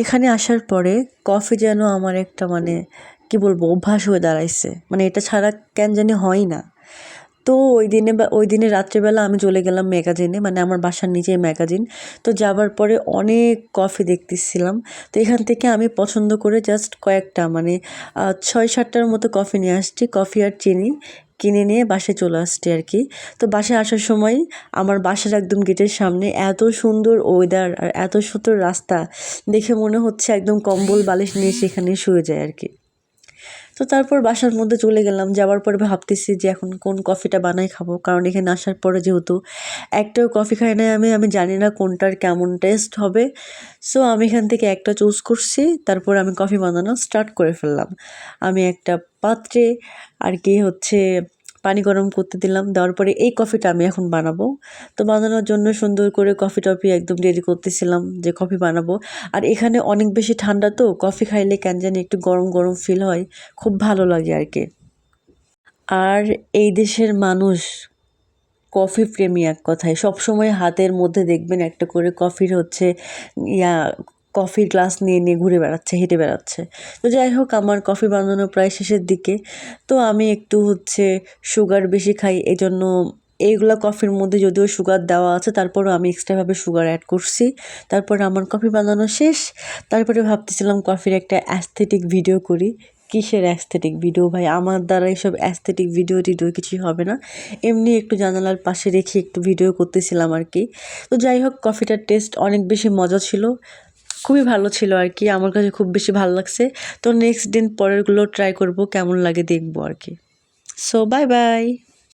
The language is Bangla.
এখানে আসার পরে কফি যেন আমার একটা মানে কি বলব, অভ্যাস হয়ে দাঁড়াইছে। মানে এটা ছাড়া কেন জানি হয় না। তো ওই দিনে বা, ওই দিনে রাত্রেবেলা আমি চলে গেলাম ম্যাগাজিনে মানে আমার বাসার নিচে ম্যাগাজিন। তো যাবার পরে অনেক কফি দেখতেছিলাম। তো এখান থেকে আমি পছন্দ করে জাস্ট কয়েকটা মানে ছয় সাতটার মতো কফি নিয়ে আসছি, কফি আর চিনি। কিনে নিয়ে বাসায় চলে আসছি আর কি। তো বাসায় আসার সময় আমার বাসার একদম গেটের সামনে এত সুন্দর ওয়েদার আর এত সুন্দর রাস্তা দেখে মনে হচ্ছে একদম কম্বল বালিশ নিয়ে সেখানে শুয়ে যায় আর কি। তো তারপর বাসার মধ্যে চলে গেলাম, যাওয়ার পরে ভাবতেছি যে এখন কোন কফিটা বানাই খাব, কারণ এখানে আসার পরে যেহেতু একটাও কফি খাই নাই আমি আমি জানি না কোনটার কেমন টেস্ট হবে। সো আমি এখান থেকে একটা চুজ করছি, তারপর আমি কফি বানানো স্টার্ট করে ফেললাম। আমি একটা পাত্রে আর কি হচ্ছে পানি গরম করতে দিলাম, দেওয়ার পরে এই কফিটা আমি এখন বানাবো। তো বানানোর জন্য সুন্দর করে কফি টফি একদম রেডি করতেছিলাম যে কফি বানাবো। আর এখানে অনেক বেশি ঠান্ডা তো, কফি খাইলে কেন জানি একটু গরম গরম ফিল হয়, খুব ভালো লাগে আর কি। আর এই দেশের মানুষ কফি প্রেমী এক কথায়। সবসময় হাতের মধ্যে দেখবেন একটা করে কফির হচ্ছে, ইয়া কফির গ্লাস নিয়ে নিয়ে ঘুরে বেড়াচ্ছে, হেঁটে বেড়াচ্ছে। তো যাই হোক, আমার কফি বানানো প্রায় শেষের দিকে। তো আমি একটু হচ্ছে সুগার বেশি খাই এই জন্য এইগুলা কফির মধ্যে যদিও সুগার দেওয়া আছে, তারপরও আমি এক্সট্রাভাবে সুগার অ্যাড করছি। তারপরে আমার কফি বানানো শেষ। তারপরে ভাবতেছিলাম কফির একটা অ্যাস্থেটিক ভিডিও করি। কিসের অ্যাস্থেটিক ভিডিও ভাই? আমার দ্বারা এইসব অ্যাস্থেটিক ভিডিও টিডিও কিছুই হবে না। এমনি একটু জানালার পাশে রেখে একটু ভিডিও করতেছিলাম আর কি। তো যাই হোক, কফিটার টেস্ট অনেক বেশি মজা ছিল। খুবই ভালো ছিল আর কি। আমার কাছে খুব বেশি ভালো লাগছে। তো নেক্সট দিন পরেরগুলো ট্রাই করব, কেমন লাগে দেখব আর কি। So bye bye